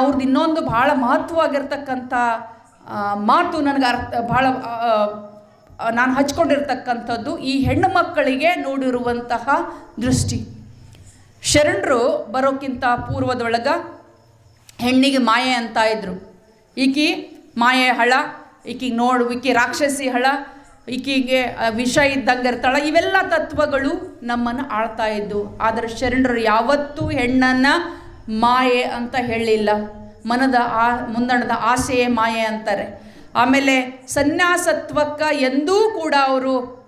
ಅವ್ರದ್ದು ಇನ್ನೊಂದು ಭಾಳ ಮಹತ್ವವಾಗಿರ್ತಕ್ಕಂಥ ಮಾತು ನನಗೆ ಅರ್ಥ, ಭಾಳ ನಾನು ಹಚ್ಕೊಂಡಿರ್ತಕ್ಕಂಥದ್ದು ಈ ಹೆಣ್ಣು ಮಕ್ಕಳಿಗೆ ನೋಡಿರುವಂತಹ ದೃಷ್ಟಿ. ಶರಣರು ಬರೋಕ್ಕಿಂತ ಪೂರ್ವದೊಳಗೆ ಹೆಣ್ಣಿಗೆ ಮಾಯೆ ಅಂತ ಇದ್ರು. ಈಕಿ ಮಾಯೆ ಹಳ ಈಕಿಗೆ ನೋಡು, ಈಕಿ ರಾಕ್ಷಸಿ ಹಳ, ಈಕಿಗೆ ವಿಷ ಇದ್ದಂಗೆ ಇರ್ತಾಳ. ಇವೆಲ್ಲ ತತ್ವಗಳು ನಮ್ಮನ್ನು ಆಳ್ತಾ ಇದ್ದು ಆದರೆ ಶರಣರು ಯಾವತ್ತೂ ಹೆಣ್ಣನ್ನು ಮಾಯೆ ಅಂತ ಹೇಳಿಲ್ಲ ಮನದ ಆ, ಮುಂದಣದ ಆಸೆಯೇ ಮಾಯೆ ಅಂತಾರೆ. ಆಮೇಲೆ ಸನ್ಯಾಸತ್ವಕ್ಕೆ ಎಂದೂ ಕೂಡ ಅವರು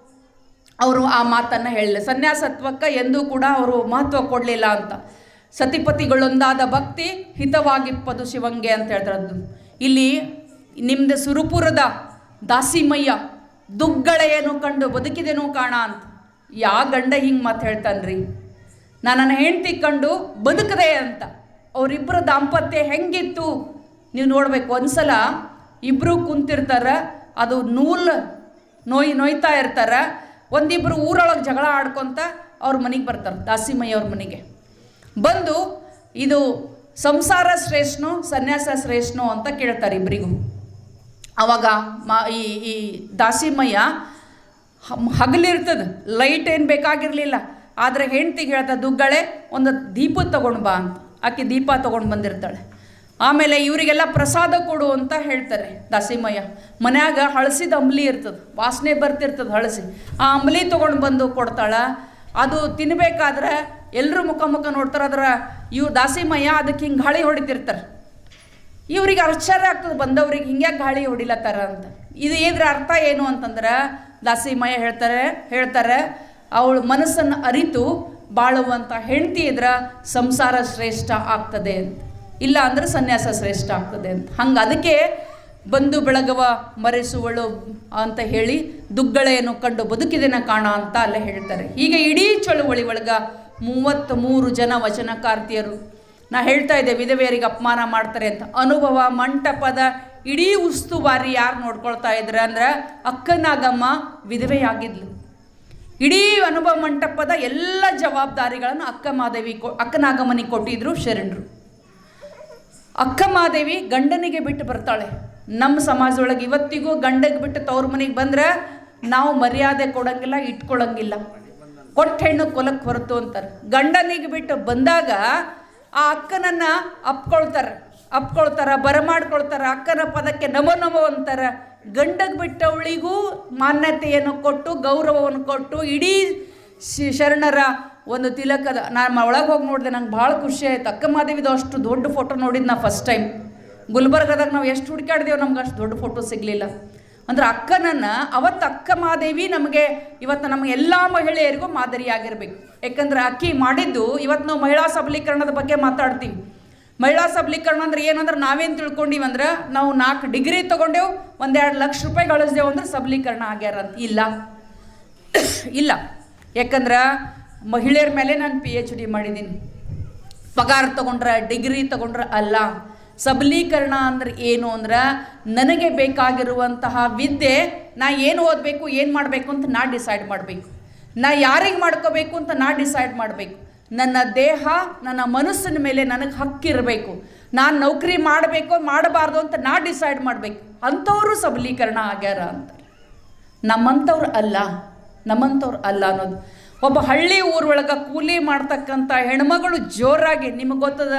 ಅವರು ಆ ಮಾತನ್ನು ಹೇಳಲಿಲ್ಲ. ಸನ್ಯಾಸತ್ವಕ್ಕೆ ಎಂದೂ ಕೂಡ ಅವರು ಮಹತ್ವ ಕೊಡಲಿಲ್ಲ ಅಂತ. ಸತಿಪತಿಗಳೊಂದಾದ ಭಕ್ತಿ ಹಿತವಾಗಿಪ್ಪದು ಶಿವಂಗೆ ಅಂತ ಹೇಳ್ತಾರದ್ದು. ಇಲ್ಲಿ ನಿಮ್ದು ಸುರುಪುರದ ದಾಸಿಮಯ್ಯ ದುಗ್ಗಳೆಯನ್ನು ಕಂಡು ಬದುಕಿದೆನೋ ಕಾಣ ಅಂತ. ಯಾ ಗಂಡ ಹಿಂಗೆ ಮಾತು ಹೇಳ್ತಾನ್ರಿ. ನನ್ನ ಹೆಂಡತಿ ಕಂಡು ಬದುಕದೆ ಅಂತ. ಅವರಿಬ್ಬರ ದಾಂಪತ್ಯ ಹೆಂಗಿತ್ತು ನೀವು ನೋಡಬೇಕು. ಒಂದ್ಸಲ ಇಬ್ಬರು ಕುಂತಿರ್ತಾರೆ, ಅದು ನೂಲ್ ನೋಯ್ ನೋಯ್ತಾ ಇರ್ತಾರೆ. ಒಂದಿಬ್ಬರು ಊರೊಳಗೆ ಜಗಳ ಆಡ್ಕೊತ ಅವ್ರ ಮನೆಗೆ ಬರ್ತಾರೆ ದಾಸಿಮಯ್ಯ ಅವ್ರ ಮನೆಗೆ. ಬಂದು ಇದು ಸಂಸಾರ ಶ್ರೇಷ್ಠನೋ, ಸನ್ಯಾಸ ಶ್ರೇಷ್ಠನೋ ಅಂತ ಕೇಳ್ತಾರೆ ಇಬ್ಬರಿಗೂ ಅವಾಗ ಮಾ ಈ ಈ ದಾಸಿಮಯ್ಯ ಹಗಲಿರ್ತದೆ, ಲೈಟ್ ಏನು ಬೇಕಾಗಿರಲಿಲ್ಲ. ಆದರೆ ಹೆಂಡ್ತಿಗೆ ಹೇಳ್ತಾ ದುಗ್ಗಳೆ, ಒಂದು ದೀಪ ತೊಗೊಂಡು ಬಾ ಅಂತ. ಆಕೆ ದೀಪ ತೊಗೊಂಡು ಬಂದಿರ್ತಾಳೆ. ಆಮೇಲೆ ಇವರಿಗೆಲ್ಲ ಪ್ರಸಾದ ಕೊಡು ಅಂತ ಹೇಳ್ತಾರೆ ದಾಸಿಮಯ್ಯ. ಮನ್ಯಾಗ ಹಳಸಿದ ಅಂಬ್ಲಿ ಇರ್ತದೆ, ವಾಸನೆ ಬರ್ತಿರ್ತದೆ ಹಳಸಿ. ಆ ಅಂಬ್ಲಿ ತೊಗೊಂಡು ಬಂದು ಕೊಡ್ತಾಳೆ. ಅದು ತಿನ್ನಬೇಕಾದ್ರೆ ಎಲ್ಲರೂ ಮುಖ ಮುಖ ನೋಡ್ತಾರೆ, ಅದರ ಇವು ದಾಸಿಮಯ್ಯ ಅದಕ್ಕೆ ಹಿಂಗೆ ಗಾಳಿ ಹೊಡಿತಿರ್ತಾರೆ. ಇವ್ರಿಗೆ ಆಶ್ಚರ್ಯ ಆಗ್ತದೆ, ಬಂದವ್ರಿಗೆ ಹಿಂಗೆ ಗಾಳಿ ಹೊಡಿಲತ್ತಾರ ಅಂತ. ಇದು ಇದ್ರ ಅರ್ಥ ಏನು ಅಂತಂದ್ರೆ ದಾಸಿಮಯ್ಯ ಹೇಳ್ತಾರೆ ಹೇಳ್ತಾರೆ ಅವಳ ಮನಸ್ಸನ್ನು ಅರಿತು ಬಾಳುವಂಥ ಹೆಂಡತಿ ಇದ್ರ ಸಂಸಾರ ಶ್ರೇಷ್ಠ ಆಗ್ತದೆ ಅಂತ. ಇಲ್ಲ ಅಂದ್ರೆ ಸನ್ಯಾಸ ಶ್ರೇಷ್ಠ ಆಗ್ತದೆ ಅಂತ. ಹಂಗೆ ಅದಕ್ಕೆ ಬಂದು ಬೆಳಗವ ಮರೆಸುವಳು ಅಂತ ಹೇಳಿ ದುಗ್ಗಳೆಯನ್ನು ಕಂಡು ಬದುಕಿದೆನ ಕಾಣ ಅಂತ ಅಲ್ಲೇ ಹೇಳ್ತಾರೆ. ಹೀಗೆ ಇಡೀ ಚಳುವಳಿ ಒಳಗ ಮೂವತ್ತ್ ಮೂರು ಜನ ವಚನಕಾರ್ತಿಯರು. ನಾ ಹೇಳ್ತಾ ಇದ್ದೆ, ವಿಧವೆಯರಿಗೆ ಅಪಮಾನ ಮಾಡ್ತಾರೆ ಅಂತ. ಅನುಭವ ಮಂಟಪದ ಇಡೀ ಉಸ್ತುವಾರಿ ಯಾರು ನೋಡ್ಕೊಳ್ತಾ ಇದ್ರ ಅಂದ್ರೆ ಅಕ್ಕನಾಗಮ್ಮ ವಿಧವೆಯಾಗಿದ್ಲು. ಇಡೀ ಅನುಭವ ಮಂಟಪದ ಎಲ್ಲ ಜವಾಬ್ದಾರಿಗಳನ್ನು ಅಕ್ಕ ಮಾದೇವಿ ಕೊ ಅಕ್ಕನಾಗಮ್ಮನಿಗೆ ಕೊಟ್ಟಿದ್ರು ಶರಣರು. ಅಕ್ಕ ಮಾದೇವಿ ಗಂಡನಿಗೆ ಬಿಟ್ಟು ಬರ್ತಾಳೆ. ನಮ್ಮ ಸಮಾಜದೊಳಗೆ ಇವತ್ತಿಗೂ ಗಂಡಗೆ ಬಿಟ್ಟು ತವ್ರ ಮನೆಗೆ ಬಂದ್ರೆ ನಾವು ಮರ್ಯಾದೆ ಕೊಡಂಗಿಲ್ಲ, ಇಟ್ಕೊಳಂಗಿಲ್ಲ. ಕೊಟ್ಟ ಹೆಣ್ಣು ಕೊಲಕ್ಕೆ ಹೊರತು ಅಂತಾರೆ. ಗಂಡನಿಗೆ ಬಿಟ್ಟು ಬಂದಾಗ ಆ ಅಕ್ಕನನ್ನು ಅಪ್ಕೊಳ್ತಾರೆ. ಅಪ್ಕೊಳ್ತಾರ, ಬರಮಾಡ್ಕೊಳ್ತಾರ, ಅಕ್ಕನ ಪದಕ್ಕೆ ನಮೋ ನಮೋ ಅಂತಾರೆ. ಗಂಡಗೆ ಬಿಟ್ಟವಳಿಗೂ ಮಾನ್ಯತೆಯನ್ನು ಕೊಟ್ಟು, ಗೌರವವನ್ನು ಕೊಟ್ಟು, ಇಡೀ ಶರಣರ ಒಂದು ತಿಲಕದ ನಾನು ಒಳಗೆ ಹೋಗಿ ನೋಡಿದೆ ನಂಗೆ ಭಾಳ ಖುಷಿ ಆಯ್ತು. ಅಕ್ಕ ಮಾದೇವಿದು ಅಷ್ಟು ದೊಡ್ಡ ಫೋಟೋ ನೋಡಿದ್ದು ನಾ ಫಸ್ಟ್ ಟೈಮ್ ಗುಲ್ಬರ್ಗದಾಗ ನಾವು ಎಷ್ಟು ಹುಡುಕಾಡಿದೆವು ನಮ್ಗೆ ಅಷ್ಟು ದೊಡ್ಡ ಫೋಟೋ ಸಿಗಲಿಲ್ಲ. ಅಂದ್ರೆ ಅಕ್ಕನನ್ನು ಅವತ್ತು ಅಕ್ಕ ಮಾದೇವಿ ನಮಗೆ ಇವತ್ತು ನಮ್ಮ ಎಲ್ಲ ಮಹಿಳೆಯರಿಗೂ ಮಾದರಿಯಾಗಿರ್ಬೇಕು. ಯಾಕಂದ್ರೆ ಅಕ್ಕಿ ಮಾಡಿದ್ದು ಇವತ್ತು ನಾವು ಮಹಿಳಾ ಸಬಲೀಕರಣದ ಬಗ್ಗೆ ಮಾತಾಡ್ತೀವಿ. ಮಹಿಳಾ ಸಬಲೀಕರಣ ಅಂದ್ರೆ ಏನಂದ್ರೆ ನಾವೇನು ತಿಳ್ಕೊಂಡಿವಿ ಅಂದ್ರೆ ನಾವು ನಾಲ್ಕು ಡಿಗ್ರಿ ತೊಗೊಂಡೇವು, ಒಂದೆರಡು ಲಕ್ಷ ರೂಪಾಯಿ ಗಳಿಸ್ದೇವು ಅಂದ್ರೆ ಸಬಲೀಕರಣ ಆಗ್ಯಾರ ಅಂತ ಇಲ್ಲ. ಇಲ್ಲ. ಯಾಕಂದ್ರೆ ಮಹಿಳೆಯರ ಮೇಲೆ ನಾನು ಪಿ ಎಚ್ ಡಿ ಮಾಡಿದ್ದೀನಿ ಪಗಾರ ತಗೊಂಡ್ರ, ಡಿಗ್ರಿ ತಗೊಂಡ್ರೆ ಅಲ್ಲ. ಸಬಲೀಕರಣ ಅಂದ್ರೆ ಏನು ಅಂದ್ರೆ ನನಗೆ ಬೇಕಾಗಿರುವಂತಹ ವಿದ್ಯೆ ನಾ ಏನು ಓದಬೇಕು, ಏನು ಮಾಡಬೇಕು ಅಂತ ನಾ ಡಿಸೈಡ್ ಮಾಡಬೇಕು. ನಾ ಯಾರಿಗೆ ಮಾಡ್ಕೋಬೇಕು ಅಂತ ನಾ ಡಿಸೈಡ್ ಮಾಡಬೇಕು. ನನ್ನ ದೇಹ ನನ್ನ ಮನಸ್ಸಿನ ಮೇಲೆ ನನಗೆ ಹಕ್ಕಿರಬೇಕು ನಾನು ನೌಕರಿ ಮಾಡಬೇಕು ಮಾಡಬಾರ್ದು ಅಂತ ನಾ ಡಿಸೈಡ್ ಮಾಡಬೇಕು. ಅಂಥವರು ಸಬಲೀಕರಣ ಆಗ್ಯಾರ ಅಂತ. ನಮ್ಮಂಥವ್ರು ಅಲ್ಲ. ನಮ್ಮಂಥವ್ರು ಅಲ್ಲ ಅನ್ನೋದು. ಒಬ್ಬ ಹಳ್ಳಿ ಊರೊಳಗೆ ಕೂಲಿ ಮಾಡ್ತಕ್ಕಂಥ ಹೆಣ್ಮಗಳು ಜೋರಾಗಿ, ನಿಮಗೆ ಗೊತ್ತದ?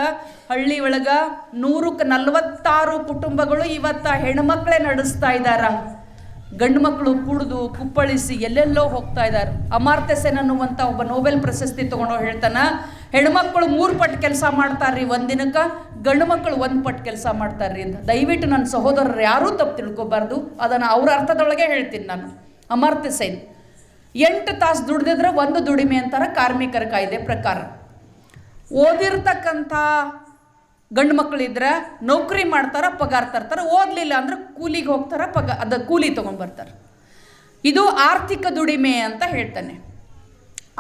ಹಳ್ಳಿ ಒಳಗೆ ನೂರಕ್ಕೆ ನಲ್ವತ್ತಾರು ಕುಟುಂಬಗಳು ಇವತ್ತು ಹೆಣ್ಮಕ್ಳೇ ನಡೆಸ್ತಾ ಇದ್ದಾರ. ಗಂಡು ಮಕ್ಕಳು ಕುಡಿದು, ಕುಪ್ಪಳಿಸಿ ಎಲ್ಲೆಲ್ಲೋ ಹೋಗ್ತಾ ಇದ್ದಾರೆ. ಅಮಾರ್ತ್ಯ ಸೆನ್ ಅನ್ನುವಂಥ ಒಬ್ಬ ನೋಬೆಲ್ ಪ್ರಶಸ್ತಿ ತೊಗೊಂಡು ಹೇಳ್ತಾನ ಹೆಣ್ಮಕ್ಳು ಮೂರು ಪಟ್ಟು ಕೆಲಸ ಮಾಡ್ತಾರ್ರಿ ಒಂದು ದಿನಕ್ಕೆ, ಗಂಡು ಮಕ್ಕಳು ಒಂದು ಪಟ್ಟು ಕೆಲಸ ಮಾಡ್ತಾರ್ರಿ ಅಂತ. ದಯವಿಟ್ಟು ನನ್ನ ಸಹೋದರರು ಯಾರೂ ತಪ್ಪು ತಿಳ್ಕೊಬಾರ್ದು. ಅದನ್ನು ಅವ್ರ ಅರ್ಥದೊಳಗೆ ಹೇಳ್ತೀನಿ ನಾನು. ಅಮಾರ್ತ್ಯ ಸೇನ್, ಎಂಟು ತಾಸು ದುಡ್ದಿದ್ರೆ ಒಂದು ದುಡಿಮೆ ಅಂತಾರೆ ಕಾರ್ಮಿಕರ ಕಾಯ್ದೆ ಪ್ರಕಾರ. ಓದಿರ್ತಕ್ಕಂಥ ಗಂಡು ಮಕ್ಕಳಿದ್ರೆ ನೌಕರಿ ಮಾಡ್ತಾರ, ಪಗಾರ ತರ್ತಾರೆ, ಓದಲಿಲ್ಲ ಅಂದ್ರೆ ಕೂಲಿಗೆ ಹೋಗ್ತಾರ, ಪಗ, ಅದ ಕೂಲಿ ತೊಗೊಂಡ್ಬರ್ತಾರೆ ಇದು ಆರ್ಥಿಕ ದುಡಿಮೆ ಅಂತ ಹೇಳ್ತಾನೆ.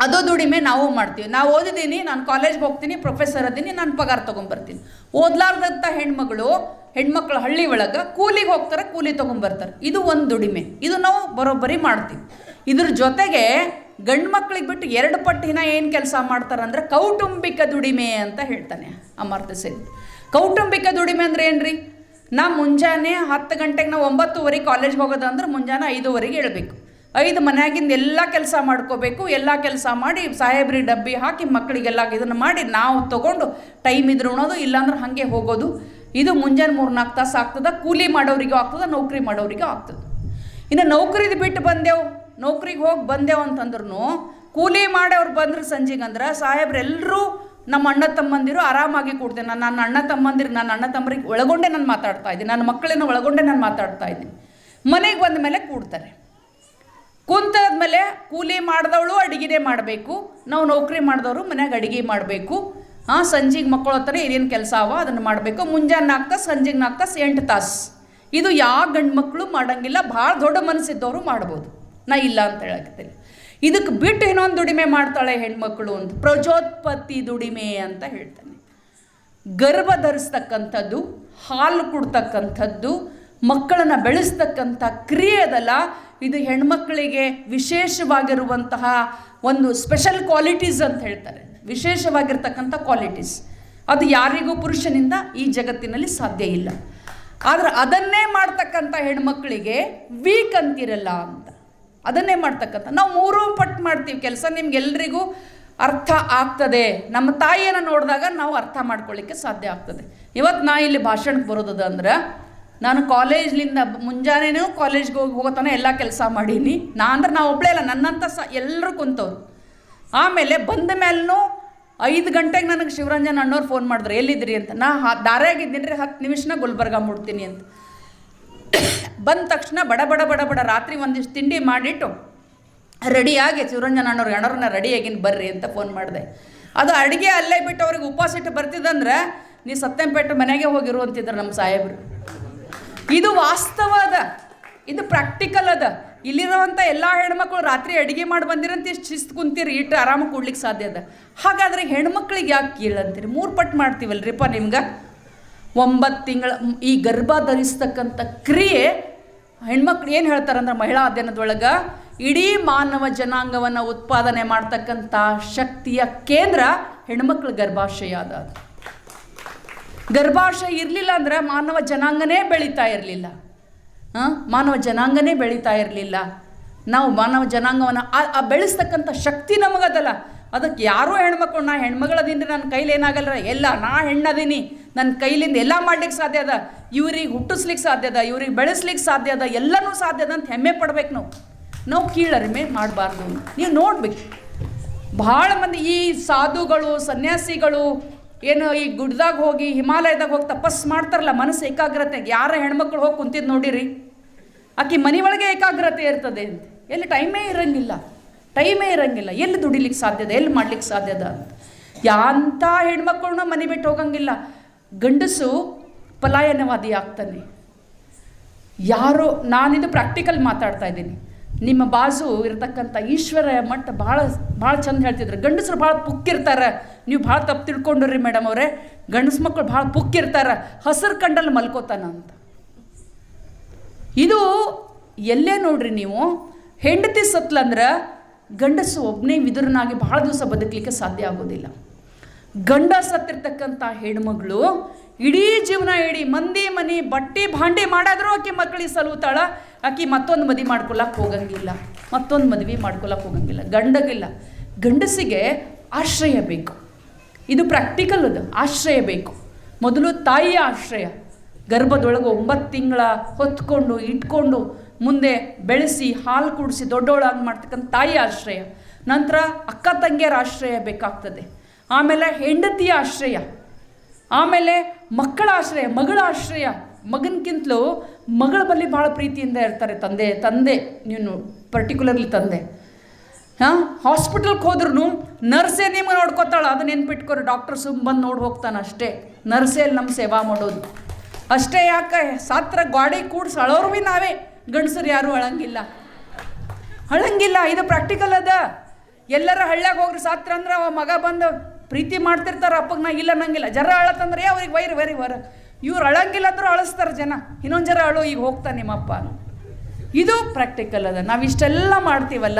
ಅದು ದುಡಿಮೆ ನಾವು ಮಾಡ್ತೀವಿ. ನಾವು ಓದಿದ್ದೀನಿ ನಾನು ಕಾಲೇಜ್ಗೆ ಹೋಗ್ತೀನಿ ಪ್ರೊಫೆಸರ್ ಅದೀನಿ, ನಾನು ಪಗಾರ ತೊಗೊಂಬರ್ತೀನಿ ಓದ್ಲಾರ್ದಂಥ ಹೆಣ್ಮಗಳು, ಹೆಣ್ಮಕ್ಳು ಹಳ್ಳಿ ಒಳಗೆ ಕೂಲಿಗೆ ಹೋಗ್ತಾರೆ, ಕೂಲಿ ತೊಗೊಂಬರ್ತಾರೆ ಇದು ಒಂದು ದುಡಿಮೆ. ಇದು ನಾವು ಬರೋಬ್ಬರಿ ಮಾಡ್ತೀವಿ. ಇದ್ರ ಜೊತೆಗೆ ಗಂಡು ಮಕ್ಳಿಗೆ ಬಿಟ್ಟು ಎರಡು ಪಟ್ಟಿನ ಏನು ಕೆಲಸ ಮಾಡ್ತಾರಂದ್ರೆ ಕೌಟುಂಬಿಕ ದುಡಿಮೆ ಅಂತ ಹೇಳ್ತಾನೆ ಅಮರ್ತ್ಯ ಸೇನ್ ಕೌಟುಂಬಿಕ ದುಡಿಮೆ ಅಂದ್ರೆ ರೀ ನಾ ಮುಂಜಾನೆ ಹತ್ತು ಗಂಟೆಗೆ ನಾವು ಒಂಬತ್ತುವರೆಗೆ ಕಾಲೇಜ್ಗೆ ಹೋಗೋದಂದ್ರೆ ಮುಂಜಾನೆ ಐದುವರೆಗೆ ಹೇಳಬೇಕು ಐದು ಮನೆಯಾಗಿಂದ ಎಲ್ಲ ಕೆಲಸ ಮಾಡ್ಕೋಬೇಕು, ಎಲ್ಲ ಕೆಲಸ ಮಾಡಿ ಸಾಹೇಬ್ರಿ ಡಬ್ಬಿ ಹಾಕಿ ಮಕ್ಕಳಿಗೆಲ್ಲ ಇದನ್ನು ಮಾಡಿ ನಾವು ತೊಗೊಂಡು ಟೈಮ್ ಇದ್ರೆ ಉಣೋದು, ಇಲ್ಲಾಂದ್ರೆ ಹಾಗೆ ಹೋಗೋದು. ಇದು ಮುಂಜಾನೆ ಮೂರು ನಾಲ್ಕು ತಾಸು ಆಗ್ತದೆ, ಕೂಲಿ ಮಾಡೋರಿಗೂ ಆಗ್ತದೆ, ನೌಕರಿ ಮಾಡೋರಿಗೂ ಆಗ್ತದೆ. ಇನ್ನು ನೌಕರಿದು ಬಿಟ್ಟು ಬಂದೆವು. ನೌಕರಿಗೆ ಹೋಗಿ ಬಂದೆವು ಅಂತಂದ್ರೂ ಕೂಲಿ ಮಾಡೋರು ಬಂದ್ರೆ ಸಂಜೆಗೆ ಅಂದ್ರೆ ಸಾಹೇಬ್ರೆಲ್ಲರೂ ನಮ್ಮ ಅಣ್ಣ ತಮ್ಮಂದಿರು ಆರಾಮಾಗಿ ಕೂಡ್ತೇನೆ ನಾನು ನನ್ನ ಅಣ್ಣ ತಮ್ಮಂದಿರು, ನನ್ನ ಅಣ್ಣ ತಮ್ಮರಿಗೆ ಒಳಗೊಂಡೆ ನಾನು ಮಾತಾಡ್ತಾ ಇದ್ದೀನಿ ನನ್ನ ಮಕ್ಕಳನ್ನ ಒಳಗೊಂಡೆ ನಾನು ಮಾತಾಡ್ತಾ ಇದ್ದೀನಿ ಮನೆಗೆ ಬಂದ ಮೇಲೆ ಕೂಡ್ತಾರೆ. ಕುಂತಾದ್ಮೇಲೆ ಕೂಲಿ ಮಾಡಿದವಳು ಅಡುಗೆನೇ ಮಾಡಬೇಕು. ನಾವು ನೌಕರಿ ಮಾಡಿದವರು ಮನೆಯಾಗ ಅಡುಗೆ ಮಾಡಬೇಕು. ಹಾಂ ಸಂಜೆಗೆ ಮಕ್ಕಳು ಹತ್ರ ಏನೇನು ಕೆಲಸ ಅವ ಅದನ್ನು ಮಾಡಬೇಕು. ಮುಂಜಾನೆ ನಾಲ್ಕು ತಾಸು, ಸಂಜೆಗೆ ನಾಲ್ಕು ತಾಸು, ಎಂಟು ತಾಸು. ಇದು ಯಾವ ಗಂಡು ಮಕ್ಕಳು ಮಾಡೋಂಗಿಲ್ಲ, ಭಾಳ ದೊಡ್ಡ ಮನಸ್ಸಿದ್ದವರು ಮಾಡ್ಬೋದು. ನಾ ಇಲ್ಲ ಅಂತ ಹೇಳಕತ್ತೀನಿ. ಇದಕ್ಕೆ ಬಿಟ್ಟು ಇನ್ನೊಂದು ದುಡಿಮೆ ಮಾಡ್ತಾಳೆ ಹೆಣ್ಮಕ್ಳು ಅಂತ, ಪ್ರಜೋತ್ಪತ್ತಿ ದುಡಿಮೆ ಅಂತ ಹೇಳ್ತಾನೆ. ಗರ್ಭ ಧರಿಸ್ತಕ್ಕಂಥದ್ದು, ಹಾಲು ಕೊಡ್ತಕ್ಕಂಥದ್ದು, ಮಕ್ಕಳನ್ನು ಬೆಳೆಸ್ತಕ್ಕಂಥ ಕ್ರಿಯೆ ಅದಲ್ಲ, ಇದು ಹೆಣ್ಮಕ್ಕಳಿಗೆ ವಿಶೇಷವಾಗಿರುವಂತಹ ಒಂದು ಸ್ಪೆಷಲ್ ಕ್ವಾಲಿಟೀಸ್ ಅಂತ ಹೇಳ್ತಾರೆ. ವಿಶೇಷವಾಗಿರ್ತಕ್ಕಂಥ ಕ್ವಾಲಿಟೀಸ್ ಅದು ಯಾರಿಗೂ ಪುರುಷನಿಂದ ಈ ಜಗತ್ತಿನಲ್ಲಿ ಸಾಧ್ಯ ಇಲ್ಲ. ಆದರೆ ಅದನ್ನೇ ಮಾಡ್ತಕ್ಕಂಥ ಹೆಣ್ಮಕ್ಕಳಿಗೆ ವೀಕ್ ಅಂತಿರಲ್ಲ ಅಂತ. ಅದನ್ನೇ ಮಾಡ್ತಕ್ಕಂಥ ನಾವು ಮೂರೂ ಪಟ್ಟು ಮಾಡ್ತೀವಿ. ಕೆಲಸ ನಿಮ್ಗೆಲ್ರಿಗೂ ಅರ್ಥ ಆಗ್ತದೆ. ನಮ್ಮ ತಾಯಿಯನ್ನು ನೋಡಿದಾಗ ನಾವು ಅರ್ಥ ಮಾಡ್ಕೊಳ್ಳಿಕ್ಕೆ ಸಾಧ್ಯ ಆಗ್ತದೆ. ಇವತ್ತು ನಾ ಇಲ್ಲಿ ಭಾಷಣಕ್ಕೆ ಬರೋದದ ಅಂದ್ರೆ, ನಾನು ಕಾಲೇಜ್ಲಿಂದ ಮುಂಜಾನೆಯೂ ಕಾಲೇಜ್ಗೆ ಹೋಗಿ ಹೋಗೋತನ ಎಲ್ಲ ಕೆಲಸ ಮಾಡೀನಿ. ನಾ ಅಂದ್ರೆ ನಾ ಒಬ್ಬಳೇ ಅಲ್ಲ ನನ್ನಂಥ ಸ ಎಲ್ಲರೂ ಕುಂತವ್ರು. ಆಮೇಲೆ ಬಂದ ಮೇಲೂ ಐದು ಗಂಟೆಗೆ ನನಗೆ ಶಿವರಂಜನ್ ಅಣ್ಣವ್ರು ಫೋನ್ ಮಾಡಿದ್ರು ಎಲ್ಲಿದ್ರಿ ಅಂತ. ನಾ ದಾರಿಯಾಗಿದ್ದೀನಿ ರೀ ಹತ್ತು ನಿಮಿಷನ ಗುಲ್ಬರ್ಗ ಮುಡ್ತೀನಿ ಅಂತ. ಬಂದ ತಕ್ಷಣ ಬಡ ಬಡ ಬಡ ಬಡ ರಾತ್ರಿ ಒಂದಿಷ್ಟು ತಿಂಡಿ ಮಾಡಿಟ್ಟು ರೆಡಿಯಾಗಿ ಚಿರಂಜನ ಅಣ್ಣವ್ರಿಗೆ ಅಣ್ಣವ್ರನ್ನ ರೆಡಿಯಾಗಿನ ಬರ್ರಿ ಅಂತ ಫೋನ್ ಮಾಡಿದೆ. ಅದು ಅಡುಗೆ ಅಲ್ಲೇ ಬಿಟ್ಟು ಅವ್ರಿಗೆ ಉಪವಾಸ ಇಟ್ಟು ಬರ್ತಿದ್ದಂದ್ರೆ ನೀ ಸತ್ಯಂಪೇಟೆ ಮನೆಗೆ ಹೋಗಿರು ಅಂತಿದ್ರು ನಮ್ಮ ಸಾಹೇಬರು. ಇದು ವಾಸ್ತವ ಅದ ಇದು ಪ್ರಾಕ್ಟಿಕಲ್ ಅದ. ಇಲ್ಲಿರುವಂಥ ಎಲ್ಲ ಹೆಣ್ಮಕ್ಳು ರಾತ್ರಿ ಅಡುಗೆ ಮಾಡಿ ಬಂದಿರಂತ ಇಷ್ಟು ಶಿಸ್ತು ಕುಂತೀರಿ, ಇಟ್ಟು ಆರಾಮಾಗಿ ಕೂಡ್ಲಿಕ್ಕೆ ಸಾಧ್ಯ ಅದ. ಹಾಗಾದ್ರೆ ಹೆಣ್ಮಕ್ಳಿಗೆ ಯಾಕೆ ಕೀಳಂತೀರಿ ಮೂರು ಪಟ್ಟು ಮಾಡ್ತೀವಲ್ರಿಪ್ಪ ನಿಮ್ಗೆ? ಒಂಬತ್ತು ತಿಂಗಳ, ಈ ಗರ್ಭ ಧರಿಸ್ತಕ್ಕಂಥ ಕ್ರಿಯೆ, ಹೆಣ್ಮಕ್ಳು ಏನು ಹೇಳ್ತಾರಂದ್ರೆ ಮಹಿಳಾ ಅಧ್ಯಯನದೊಳಗೆ, ಇಡೀ ಮಾನವ ಜನಾಂಗವನ್ನು ಉತ್ಪಾದನೆ ಮಾಡ್ತಕ್ಕಂಥ ಶಕ್ತಿಯ ಕೇಂದ್ರ ಹೆಣ್ಮಕ್ಳ ಗರ್ಭಾಶಯ ಅದ. ಗರ್ಭಾಶಯ ಇರಲಿಲ್ಲ ಅಂದ್ರೆ ಮಾನವ ಜನಾಂಗನೇ ಬೆಳೀತಾ ಇರಲಿಲ್ಲ. ಹಾಂ? ಮಾನವ ಜನಾಂಗನೇ ಬೆಳೀತಾ ಇರಲಿಲ್ಲ. ನಾವು ಮಾನವ ಜನಾಂಗವನ್ನು ಆ- ಬೆಳೆಸ್ತಕ್ಕಂಥ ಶಕ್ತಿ ನಮಗದಲ್ಲ. ಅದಕ್ಕೆ ಯಾರೋ ಹೆಣ್ಮಕ್ಳು, ನಾ ಹೆಣ್ಮಗಳದೀನಿ ನನ್ನ ಕೈಲಿ ಏನಾಗಲ್ಲ ಎಲ್ಲ ನಾ ಹೆಣ್ಣದೀನಿ. ನನ್ನ ಕೈಲಿಂದ ಎಲ್ಲ ಮಾಡ್ಲಿಕ್ಕೆ ಸಾಧ್ಯ ಅದ. ಇವ್ರಿಗೆ ಹುಟ್ಟಿಸ್ಲಿಕ್ಕೆ ಸಾಧ್ಯ ಅದ, ಇವ್ರಿಗೆ ಬೆಳೆಸ್ಲಿಕ್ಕೆ ಸಾಧ್ಯ ಅದ, ಎಲ್ಲನೂ ಸಾಧ್ಯ ಅದ ಅಂತ ಹೆಮ್ಮೆ ಪಡ್ಬೇಕು ನಾವು. ನಾವು ಕೀಳರಿಮೆ ಮಾಡಬಾರ್ದು. ನೀವು ನೋಡ್ಬೇಕು. ಭಾಳ ಮಂದಿ ಈ ಸಾಧುಗಳು, ಸನ್ಯಾಸಿಗಳು ಏನು ಈ ಗುಡ್ದಾಗ ಹೋಗಿ, ಹಿಮಾಲಯದಾಗ ಹೋಗಿ ತಪಸ್ ಮಾಡ್ತಾರಲ್ಲ, ಮನಸ್ಸು ಏಕಾಗ್ರತೆ. ಯಾರ ಹೆಣ್ಮಕ್ಳು ಹೋಗಿ ಕುಂತಿದ್ದು ನೋಡಿರಿ? ಆಕೆ ಮನೆ ಒಳಗೆ ಏಕಾಗ್ರತೆ ಇರ್ತದೆ ಅಂತ. ಎಲ್ಲಿ ಟೈಮೇ ಇರಂಗಿಲ್ಲ. ಟೈಮೇ ಇರಂಗಿಲ್ಲ. ಎಲ್ಲಿ ದುಡಿಲಿಕ್ಕೆ ಸಾಧ್ಯದ ಎಲ್ಲಿ ಮಾಡ್ಲಿಕ್ಕೆ ಸಾಧ್ಯದ ಅಂತ. ಯಾಂಥ ಹೆಣ್ಮಕ್ಳನ್ನ ಮನೆ ಬಿಟ್ಟು ಹೋಗಂಗಿಲ್ಲ. ಗಂಡಸು ಪಲಾಯನವಾದಿ ಆಗ್ತಾನೆ ಯಾರೋ ನಾನಿದು ಪ್ರಾಕ್ಟಿಕಲ್ ಮಾತಾಡ್ತಾ ಇದ್ದೀನಿ. ನಿಮ್ಮ ಬಾಜು ಇರತಕ್ಕಂಥ ಈಶ್ವರ ಮಟ್ಟ ಭಾಳ ಭಾಳ ಚಂದ ಹೇಳ್ತಿದ್ರು. ಗಂಡಸರು ಭಾಳ ಪುಕ್ಕಿರ್ತಾರೆ. ನೀವು ಭಾಳ ತಪ್ಪು ತಿಳ್ಕೊಂಡ್ರಿ ಮೇಡಮ್ ಅವರೇ. ಗಂಡಸು ಮಕ್ಕಳು ಭಾಳ ಪುಕ್ಕಿರ್ತಾರೆ. ಹಸಿರು ಕಂಡಲ್ಲಿ ಮಲ್ಕೋತಾನ ಅಂತ. ಇದು ಎಲ್ಲೇ ನೋಡ್ರಿ ನೀವು? ಹೆಂಡತಿ ಸತ್ಲಂದ್ರೆ ಗಂಡಸು ಒಬ್ಬನೇ ವಿದುರನಾಗಿ ಭಾಳ ದಿವಸ ಬದುಕಲಿಕ್ಕೆ ಸಾಧ್ಯ ಆಗೋದಿಲ್ಲ. ಗಂಡ ಸತ್ತಿರ್ತಕ್ಕಂಥ ಹೆಣ್ಮಗಳು ಇಡೀ ಜೀವನ ಇಡೀ ಮಂದಿ ಮನಿ ಬಟ್ಟೆ ಭಾಂಡೆ ಮಾಡಾದ್ರೂ ಆಕೆ ಮಕ್ಕಳಿಗೆ ಸಲುತಾಳ, ಆಕೆ ಮತ್ತೊಂದು ಮದುವೆ ಮಾಡ್ಕೊಳಕ್ಕೆ ಹೋಗಂಗಿಲ್ಲ, ಮತ್ತೊಂದು ಮದುವೆ ಮಾಡ್ಕೊಳಕ್ಕೆ ಹೋಗಂಗಿಲ್ಲ. ಗಂಡಗಿಲ್ಲ. ಗಂಡಸಿಗೆ ಆಶ್ರಯ ಬೇಕು. ಇದು ಪ್ರಾಕ್ಟಿಕಲ್ ಅದು, ಆಶ್ರಯ ಬೇಕು. ಮೊದಲು ತಾಯಿಯ ಆಶ್ರಯ. ಗರ್ಭದೊಳಗೆ ಒಂಬತ್ತು ತಿಂಗಳ ಹೊತ್ಕೊಂಡು, ಇಟ್ಕೊಂಡು, ಮುಂದೆ ಬೆಳೆಸಿ, ಹಾಲು ಕುಡಿಸಿ ದೊಡ್ಡವಳಾಗಿ ಮಾಡ್ತಕ್ಕಂಥ ತಾಯಿ ಆಶ್ರಯ. ನಂತರ ಅಕ್ಕ ತಂಗಿಯರ ಆಶ್ರಯ ಬೇಕಾಗ್ತದೆ. ಆಮೇಲೆ ಹೆಂಡತಿಯ ಆಶ್ರಯ, ಆಮೇಲೆ ಮಕ್ಕಳ ಆಶ್ರಯ, ಮಗಳ ಆಶ್ರಯ. ಮಗನಕ್ಕಿಂತಲೂ ಮಗಳ ಬಳಿ ಭಾಳ ಪ್ರೀತಿಯಿಂದ ಇರ್ತಾರೆ ತಂದೆ ತಂದೆ, ನೀನು ಪರ್ಟಿಕ್ಯುಲರ್ಲಿ ತಂದೆ. ಹಾಂ ಹಾಸ್ಪಿಟಲ್ಗೆ ಹೋದ್ರೂ ನರ್ಸೇ ನಿಮ್ಗೆ ನೋಡ್ಕೋತಾಳೆ ಅದನ್ನ ನೆನ್ಪಿಟ್ಕೊರಿ ಡಾಕ್ಟರ್ ಸುಮ್ ಬಂದು ನೋಡಿ ಹೋಗ್ತಾನೆ ಅಷ್ಟೇ. ನರ್ಸೇ ಅಲ್ಲಿ ನಮ್ಮ ಸೇವಾ ಮಾಡೋದು. ಅಷ್ಟೇ ಯಾಕೆ, ಸಾತ್ರ ಗಾಡಿ ಕೂಡ್ಸಿ ಅಳೋರು ಭೀ ನಾವೇ. ಗಂಡಸರು ಯಾರೂ ಅಳಂಗಿಲ್ಲ. ಅಳಂಗಿಲ್ಲ, ಇದು ಪ್ರಾಕ್ಟಿಕಲ್ ಅದ. ಎಲ್ಲರ ಹಳ್ಳ್ಯಾಗ ಹೋಗ್ರಿ, ಸಾತ್ರ ಅಂದ್ರೆ ಅವ ಮಗ ಬಂದು ಪ್ರೀತಿ ಮಾಡ್ತಿರ್ತಾರೆ ಅಪ್ಪಗೆ ನಾ ಇಲ್ಲ ಅನ್ನಂಗಿಲ್ಲ. ಜರ ಅಳತಂದ್ರೆ ಅವ್ರಿಗೆ ವೈರ್, ವೈರಿ, ವರ. ಇವ್ರು ಅಳಂಗಿಲ್ಲ ಅಂದ್ರೂ ಅಳಿಸ್ತಾರೆ ಜನ. ಇನ್ನೊಂದು ಜರ ಅಳು, ಈಗ ಹೋಗ್ತಾನೆ ನಿಮ್ಮಪ್ಪ. ಇದು ಪ್ರಾಕ್ಟಿಕಲ್ ಅದ. ನಾವು ಇಷ್ಟೆಲ್ಲ ಮಾಡ್ತೀವಲ್ಲ,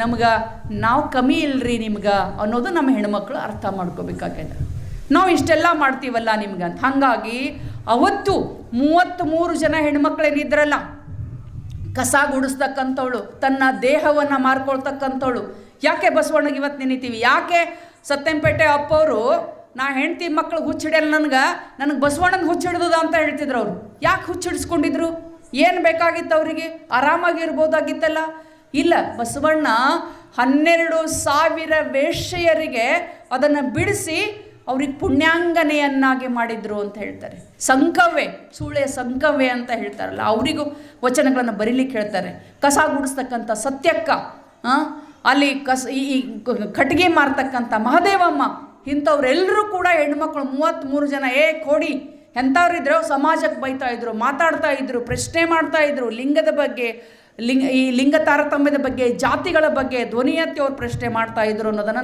ನಮ್ಗೆ ನಾವು ಕಮ್ಮಿ ಇಲ್ರಿ ನಿಮ್ಗೆ ಅನ್ನೋದು ನಮ್ಮ ಹೆಣ್ಮಕ್ಳು ಅರ್ಥ ಮಾಡ್ಕೋಬೇಕಾಗ್ಯದ. ನಾವು ಇಷ್ಟೆಲ್ಲ ಮಾಡ್ತೀವಲ್ಲ ನಿಮ್ಗೆ ಅಂತ. ಹಾಗಾಗಿ ಅವತ್ತು ಮೂವತ್ತ್ಮೂರು ಜನ ಹೆಣ್ಮಕ್ಳೇನಿದ್ರಲ್ಲ ಕಸ ಗುಡಿಸ್ತಕ್ಕಂಥವಳು, ತನ್ನ ದೇಹವನ್ನು ಮಾರ್ಕೊಳ್ತಕ್ಕಂಥವಳು. ಯಾಕೆ ಬಸವಣ್ಣಗೆ ಇವತ್ತು ನೆನಿತೀವಿ? ಯಾಕೆ ಸತ್ಯಂಪೇಟೆ ಅಪ್ಪವರು ನಾ ಹೆಂಡ್ತಿ ಮಕ್ಕಳು ಹುಚ್ಚಿಡಲ್ಲ ನನಗೆ ನನಗೆ ಬಸವಣ್ಣನ ಹುಚ್ಚಿಡ್ದದ ಅಂತ ಹೇಳ್ತಿದ್ರು ಅವರು. ಯಾಕೆ ಹುಚ್ಚಿಡಿಸ್ಕೊಂಡಿದ್ರು ಏನು ಬೇಕಾಗಿತ್ತು ಅವರಿಗೆ? ಆರಾಮಾಗಿರ್ಬೋದಾಗಿತ್ತಲ್ಲ? ಇಲ್ಲ ಬಸವಣ್ಣ ಹನ್ನೆರಡು ಸಾವಿರ ವೇಶ್ಯೆಯರಿಗೆ ಅದನ್ನು ಬಿಡಿಸಿ ಅವ್ರಿಗೆ ಪುಣ್ಯಾಂಗನೆಯನ್ನಾಗಿ ಮಾಡಿದ್ರು ಅಂತ ಹೇಳ್ತಾರೆ. ಸಂಕವೇ ಸೂಳೆ ಸಂಕವೇ ಅಂತ ಹೇಳ್ತಾರಲ್ಲ ಅವರಿಗೂ ವಚನಗಳನ್ನು ಬರೀಲಿಕ್ಕೆ ಹೇಳ್ತಾರೆ. ಕಸ ಗುಡಿಸ್ತಕ್ಕಂಥ ಸತ್ಯಕ್ಕ ಆ, ಅಲ್ಲಿ ಕಸ ಈ ಕಟ್ಟಿಗೆ ಮಾರ್ತಕ್ಕಂಥ ಮಹದೇವಮ್ಮ ಇಂಥವ್ರೆಲ್ಲರೂ ಕೂಡ ಹೆಣ್ಮಕ್ಳು ಮೂವತ್ತ್ಮೂರು ಜನ, ಏ ಕೋಡಿ ಎಂಥವ್ರಿದ್ರು ಸಮಾಜಕ್ಕೆ ಬೈತಾ ಇದ್ರು, ಮಾತಾಡ್ತಾ ಇದ್ರು, ಪ್ರಶ್ನೆ ಮಾಡ್ತಾ ಇದ್ರು, ಲಿಂಗದ ಬಗ್ಗೆ, ಲಿಂಗ ಈ ಲಿಂಗ ತಾರತಮ್ಯದ ಬಗ್ಗೆ, ಜಾತಿಗಳ ಬಗ್ಗೆ, ಧ್ವನಿಯತ್ತಿ ಅವ್ರು ಪ್ರಶ್ನೆ ಮಾಡ್ತಾ ಇದ್ರು ಅನ್ನೋದನ್ನು